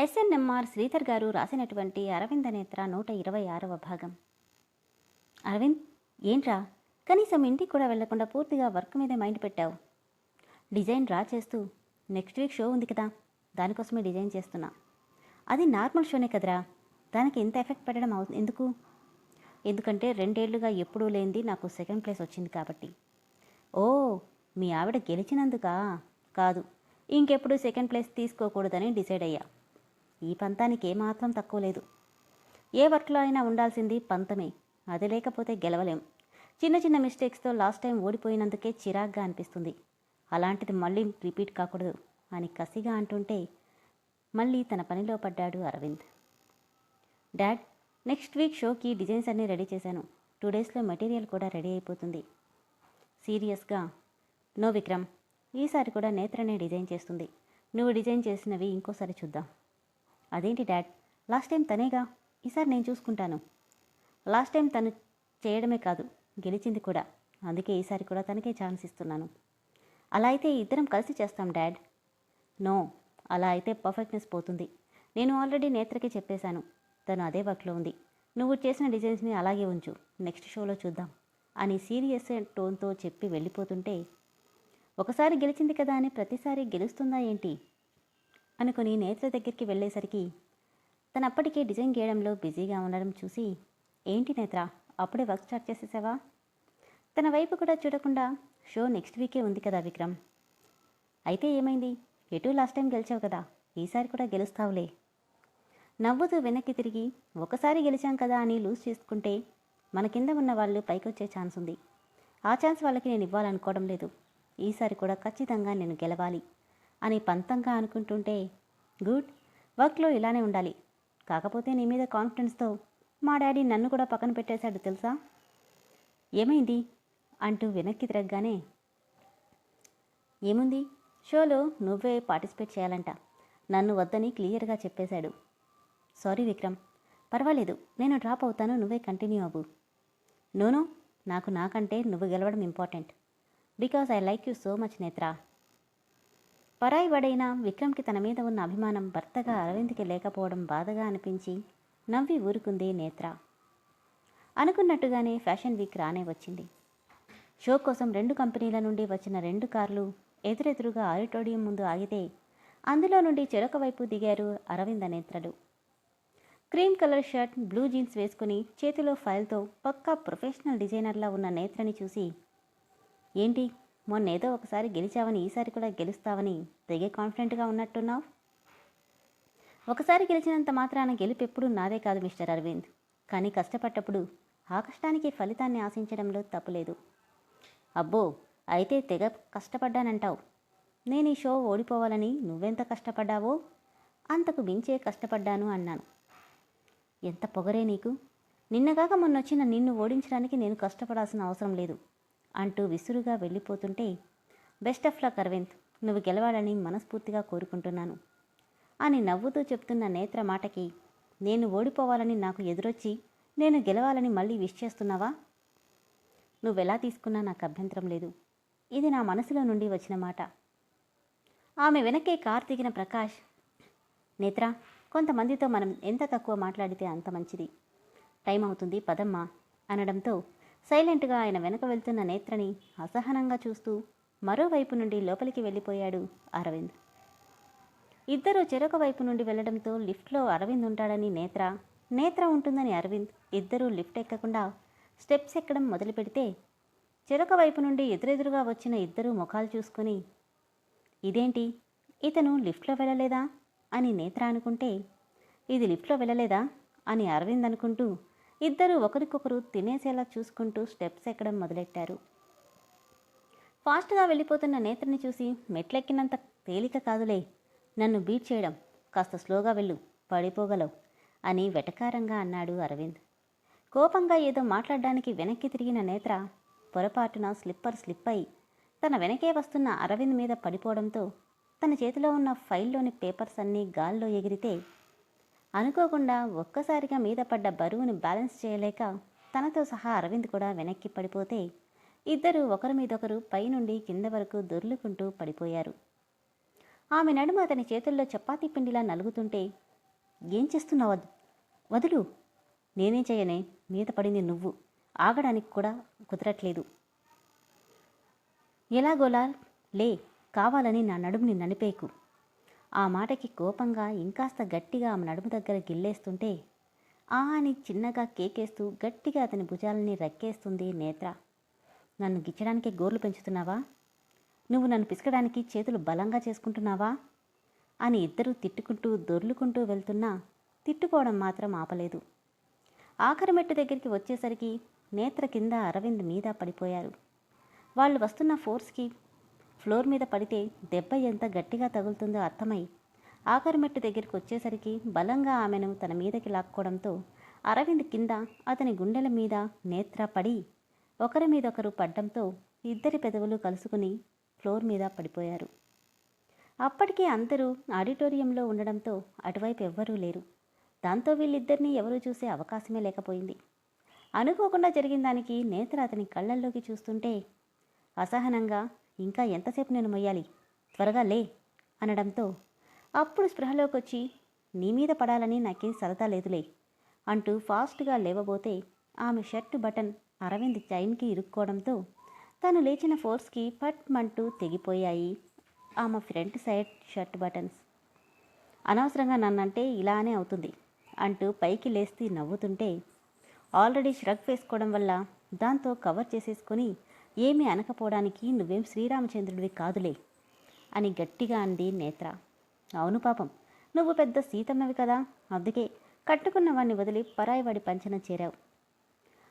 SNMR Sridhar గారు రాసినటువంటి అరవింద నేత్ర నూట ఇరవై ఆరవ భాగం. అరవింద్ ఏంట్రా? కనీసం ఇంటికి కూడా వెళ్ళకుండా పూర్తిగా వర్క్ మీదే మైండ్ పెట్టావు. డిజైన్ డ్రా చేస్తూ. నెక్స్ట్ వీక్ షో ఉంది కదా. దానికోసమే డిజైన్ చేస్తున్నా. అది నార్మల్ షోనే కదరా. దానికి ఇంత ఎఫెక్ట్ పెట్టడం అవు ఎందుకు? ఎందుకంటే రెండేళ్ళుగా ఎప్పుడూ లేనిది నాకు సెకండ్ ప్లేస్ వచ్చింది కాబట్టి. ఓ మీ ఆవిడ గెలిచినందుకా? కాదు. ఇంకెప్పుడు సెకండ్ ప్లేస్ తీసుకోకూడదని డిసైడ్ అయ్యా. ఈ పంతానికి ఏమాత్రం తక్కువ లేదు. ఏ వర్క్లో అయినా ఉండాల్సింది పంతమే. అది లేకపోతే గెలవలేం. చిన్న చిన్న మిస్టేక్స్తో లాస్ట్ టైం ఓడిపోయినందుకే చిరాగ్గా అనిపిస్తుంది. అలాంటిది మళ్ళీ రిపీట్ కాకూడదు అని కసిగా అంటుంటే మళ్ళీ తన పనిలో పడ్డాడు అరవింద్. డాడ్ నెక్స్ట్ వీక్ షోకి డిజైన్స్ అన్నీ రెడీ చేశాను. టూ డేస్లో మెటీరియల్ కూడా రెడీ అయిపోతుంది. సీరియస్గా నో విక్రమ్ ఈసారి కూడా నేత్రనే డిజైన్ చేస్తుంది. నువ్వు డిజైన్ చేసినవి ఇంకోసారి చూద్దాం. అదేంటి డాడ్? Last time తనేగా? ఈసారి నేను చూసుకుంటాను. లాస్ట్ టైం తను చేయడమే కాదు గెలిచింది కూడా. అందుకే ఈసారి కూడా తనకే ఛాన్స్ ఇస్తున్నాను. అలా అయితే ఇద్దరం కలిసి చేస్తాం డాడ్. నో అలా అయితే పర్ఫెక్ట్నెస్ పోతుంది. నేను ఆల్రెడీ నేత్రకి చెప్పేశాను. తను అదే వర్క్లో ఉంది. నువ్వు చేసిన డిజైన్స్ని అలాగే ఉంచు. నెక్స్ట్ షోలో చూద్దాం. అని సీరియస్ టోన్తో చెప్పి వెళ్ళిపోతుంటే ఒకసారి గెలిచింది కదా అని ప్రతిసారి గెలుస్తుందా ఏంటి? అనుకుని నేత్ర దగ్గరికి వెళ్ళేసరికి తను అప్పటికే డిజైన్ గీయడంలో బిజీగా ఉండడం చూసి ఏంటి నేత్ర అప్పుడే వర్క్ స్టార్ట్ చేసేసావా? తన వైపు కూడా చూడకుండా షో నెక్స్ట్ వీకే ఉంది కదా విక్రమ్. అయితే ఏమైంది? ఎటు లాస్ట్ టైం గెలిచావు కదా? ఈసారి కూడా గెలుస్తావులే. నవ్వుతూ వెనక్కి తిరిగి ఒకసారి గెలిచాం కదా అని లూజ్ చేసుకుంటే మన కింద ఉన్న వాళ్ళు పైకొచ్చే ఛాన్స్ ఉంది. ఆ ఛాన్స్ వాళ్ళకి నేను ఇవ్వాలనుకోవడం లేదు. ఈసారి కూడా ఖచ్చితంగా నేను గెలవాలి. అని పంతంగా అనుకుంటుంటే గుడ్ వర్క్లో ఇలానే ఉండాలి. కాకపోతే నీ మీద కాన్ఫిడెన్స్తో మా డాడీ నన్ను కూడా పక్కన పెట్టేశాడు తెలుసా? ఏమైంది? అంటూ వెనక్కి తిరగగానే ఏముంది? షోలో నువ్వే పార్టిసిపేట్ చేయాలంట. నన్ను వద్దని క్లియర్గా చెప్పేశాడు. సారీ విక్రమ్. పర్వాలేదు నేను డ్రాప్ అవుతాను నువ్వే కంటిన్యూ అవ్వు. నోనో నాకు నాకంటే నువ్వు గెలవడం important. Because I like you so much Netra. పరాయివాడైన విక్రమ్కి తన మీద ఉన్న అభిమానం భర్తగా అరవింద్కి లేకపోవడం బాధగా అనిపించి నవ్వి ఊరుకుంది నేత్ర. అనుకున్నట్టుగానే ఫ్యాషన్ వీక్ రానే వచ్చింది. షో కోసం రెండు కంపెనీల నుండి వచ్చిన రెండు కార్లు ఎదురెదురుగా ఆడిటోరియం ముందు ఆగితే అందులో నుండి చెరొక వైపు దిగారు Aravinda నేత్రలు. Cream colour shirt blue jeans వేసుకుని చేతిలో ఫైల్తో పక్కా ప్రొఫెషనల్ డిజైనర్లా ఉన్న నేత్రని చూసి ఏంటి? మొన్న ఏదో ఒకసారి గెలిచావని ఈసారి కూడా గెలుస్తావని తెగే కాన్ఫిడెంట్గా ఉన్నట్టున్నావు? ఒకసారి గెలిచినంత మాత్రాన గెలుపు ఎప్పుడూ నాదే కాదు మిస్టర్ అరవింద్. కానీ కష్టపడ్డప్పుడు ఆ కష్టానికి ఫలితాన్ని ఆశించడంలో తప్పులేదు అబ్బో అయితే తెగ కష్టపడ్డానంటావు. నేను ఈ షో ఓడిపోవాలని నువ్వెంత కష్టపడ్డావో అంతకు మించే కష్టపడ్డాను అన్నాను. ఎంత పొగరే నీకు? నిన్నగాక మొన్నొచ్చిన నిన్ను ఓడించడానికి నేను కష్టపడాల్సిన అవసరం లేదు. అంటూ విసురుగా వెళ్ళిపోతుంటే బెస్ట్ ఆఫ్ లక్ అరవింద్ నువ్వు గెలవాలని మనస్ఫూర్తిగా కోరుకుంటున్నాను. అని నవ్వుతూ చెప్తున్న నేత్ర మాటకి నేను ఓడిపోవాలని నాకు ఎదురొచ్చి నేను గెలవాలని మళ్ళీ విష్ చేస్తున్నావా? నువ్వెలా తీసుకున్నా నాకు అభ్యంతరం లేదు. ఇది నా మనసులో నుండి వచ్చిన మాట. ఆమె వెనకే కార్ దిగిన ప్రకాష్ నేత్ర కొంతమందితో మనం ఎంత తక్కువ మాట్లాడితే అంత మంచిది. టైం అవుతుంది పదమ్మా అనడంతో సైలెంట్గా ఆయన వెనక వెళ్తున్న నేత్రని అసహనంగా చూస్తూ మరోవైపు నుండి లోపలికి వెళ్ళిపోయాడు అరవింద్. ఇద్దరూ చెరొక వైపు నుండి వెళ్ళడంతో లిఫ్ట్లో అరవింద్ ఉంటాడని నేత్ర నేత్ర ఉంటుందని అరవింద్ ఇద్దరూ లిఫ్ట్ ఎక్కకుండా స్టెప్స్ ఎక్కడం మొదలు పెడితే చెరొక వైపు నుండి ఎదురెదురుగా వచ్చిన ఇద్దరూ ముఖాలు చూసుకుని ఇదేంటి? ఇతను లిఫ్ట్లో వెళ్ళలేదా? అని నేత్ర అనుకుంటే ఇది లిఫ్ట్లో వెళ్ళలేదా? అని అరవింద్ అనుకుంటూ ఇద్దరూ ఒకరికొకరు తినేసేలా చూసుకుంటూ స్టెప్స్ ఎక్కడం మొదలెట్టారు. ఫాస్ట్గా వెళ్ళిపోతున్న నేత్రని చూసి మెట్లెక్కినంత తేలిక కాదులే. నన్ను బీట్ చేయడం కాస్త స్లోగా వెళ్ళు పడిపోగలవు అని వెటకారంగా అన్నాడు అరవింద్. కోపంగా ఏదో మాట్లాడడానికి వెనక్కి తిరిగిన నేత్ర పొరపాటున స్లిప్పర్ స్లిప్ అయి తన వెనకే వస్తున్న అరవింద్ మీద పడిపోవడంతో తన చేతిలో ఉన్న ఫైల్లోని పేపర్స్ అన్నీ గాల్లో ఎగిరితే అనుకోకుండా ఒక్కసారిగా మీద పడ్డ బరువును బ్యాలెన్స్ చేయలేక తనతో సహా అరవింద్ కూడా వెనక్కి పడిపోతే ఇద్దరు ఒకరి మీదొకరు పైనుండి కింద వరకు దొర్లుకుంటూ పడిపోయారు. ఆమె నడుమ అతని చేతుల్లో చపాతీ పిండిలా నలుగుతుంటే ఏం చేస్తున్నావు వదులు. నేనేం చేయనే? మీద పడింది నువ్వు. ఆగడానికి కూడా కుదరట్లేదు. ఎలాగోలా? లే కావాలని నా నడుముని ననిపేకు ఆ మాటకి కోపంగా ఇంకాస్త గట్టిగా ఆమె నడుము దగ్గర గిల్లేస్తుంటే ఆ అని చిన్నగా కేకేస్తూ గట్టిగా అతని భుజాలని రక్కేస్తుంది నేత్ర. నన్ను గిచ్చడానికి గోర్లు పెంచుతున్నావా? నువ్వు నన్ను పిసకడానికి చేతులు బలంగా చేసుకుంటున్నావా? అని ఇద్దరూ తిట్టుకుంటూ దొర్లుకుంటూ వెళ్తున్నా తిట్టుకోవడం మాత్రం ఆపలేదు. ఆఖరి మెట్టు దగ్గరికి వచ్చేసరికి నేత్ర కింద అరవింద్ మీద పడిపోయారు. వాళ్ళు వస్తున్న ఫోర్స్కి ఫ్లోర్ మీద పడితే దెబ్బ ఎంత గట్టిగా తగులుతుందో అర్థమై ఆఖరి మెట్టు దగ్గరికి వచ్చేసరికి బలంగా ఆమెను తన మీదకి లాక్కోవడంతో అరవింద్ కింద అతని గుండెల మీద నేత్ర పడి ఒకరి మీద ఒకరు పడ్డంతో ఇద్దరి పెదవులు కలుసుకుని ఫ్లోర్ మీద పడిపోయారు. అప్పటికే అందరూ ఆడిటోరియంలో ఉండడంతో అటువైపు ఎవ్వరూ లేరు. దాంతో వీళ్ళిద్దరినీ ఎవరూ చూసే అవకాశమే లేకపోయింది. అనుకోకుండా జరిగిన దానికి నేత్ర అతని కళ్ళల్లోకి చూస్తుంటే అసహనంగా ఇంకా ఎంతసేపు నేను మొయ్యాలి? త్వరగా లే అనడంతో అప్పుడు స్పృహలోకి వచ్చి నీ మీద పడాలని నాకేం సరదా లేదులే అంటూ ఫాస్ట్గా లేవబోతే ఆమె షర్టు బటన్ అరవింద్ చైన్కి ఇరుక్కోవడంతో తను లేచిన ఫోర్స్కి పట్మంటూ తెగిపోయాయి ఆమె ఫ్రంట్ సైడ్ షర్ట్ బటన్స్. అనవసరంగా నన్నంటే ఇలానే అవుతుంది అంటూ పైకి లేస్తే నవ్వుతుంటే ఆల్రెడీ ష్రగ్ వేసుకోవడం వల్ల దాంతో కవర్ చేసేసుకొని ఏమీ అనకపోవడానికి నువ్వేం శ్రీరామచంద్రుడివి కాదులే అని గట్టిగా అంది నేత్ర. అవును పాపం నువ్వు పెద్ద సీతమ్మవి కదా అందుకే కట్టుకున్న వాణ్ణి వదిలి పరాయివాడి పంచన చేరావు.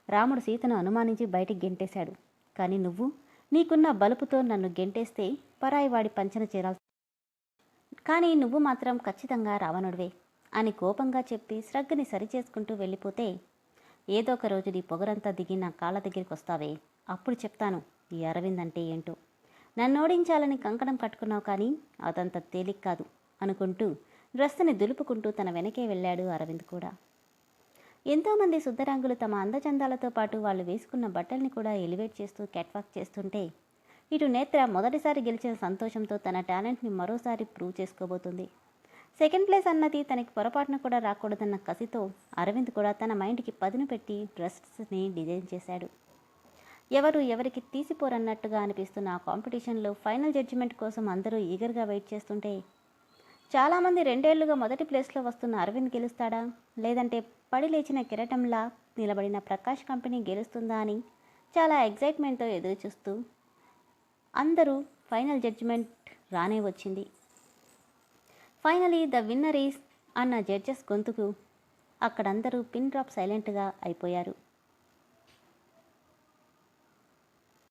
రాముడు సీతను అనుమానించి బయటికి గెంటేశాడు. కానీ నువ్వు నీకున్న బలుపుతో నన్ను గెంటేస్తే పరాయివాడి పంచన చేరాల్సి కానీ నువ్వు మాత్రం ఖచ్చితంగా రావణుడివే అని కోపంగా చెప్పి శ్రగ్గని సరిచేసుకుంటూ వెళ్ళిపోతే ఏదో ఒక రోజు నీ పొగరంతా దిగి నా కాళ్ళ దగ్గరికి వస్తావే అప్పుడు చెప్తాను ఈ అరవింద్ అంటే ఏంటో? నన్ను ఓడించాలని కంకణం కట్టుకున్నావు కానీ అదంత తేలిక కాదు అనుకుంటూ డ్రెస్సుని దులుపుకుంటూ తన వెనకే వెళ్ళాడు అరవింద్ కూడా. ఎంతోమంది శుద్ధరాంగులు తమ అందచందాలతో పాటు వాళ్ళు వేసుకున్న బట్టల్ని కూడా ఎలివేట్ చేస్తూ క్యాట్వాక్ చేస్తుంటే ఇటు నేత్ర మొదటిసారి గెలిచిన సంతోషంతో తన టాలెంట్ని మరోసారి ప్రూవ్ చేసుకోబోతుంది. సెకండ్ ప్లేస్ అన్నది తనకి పొరపాటున కూడా రాకూడదన్న కసితో అరవింద్ కూడా తన మైండ్కి పదును పెట్టి డ్రెస్ని డిజైన్ చేశాడు. ఎవరు ఎవరికి తీసిపోరన్నట్టుగా అనిపిస్తున్న ఆ కాంపిటీషన్లో ఫైనల్ జడ్జిమెంట్ కోసం అందరూ ఈగర్గా వెయిట్ చేస్తుంటే చాలామంది రెండేళ్ళుగా మొదటి ప్లేస్లో వస్తున్న అరవింద్ గెలుస్తాడా? లేదంటే పడి లేచిన కిరటంలా నిలబడిన ప్రకాష్ కంపెనీ గెలుస్తుందా అని చాలా ఎగ్జైట్మెంట్తో ఎదురు చూస్తూ అందరూ ఫైనల్ జడ్జిమెంట్ రానే వచ్చింది. ఫైనలీ ద విన్నర్ ఈస్ అన్న జడ్జెస్ గొంతుకు అక్కడందరూ పిన్ డ్రాప్ సైలెంట్గా అయిపోయారు.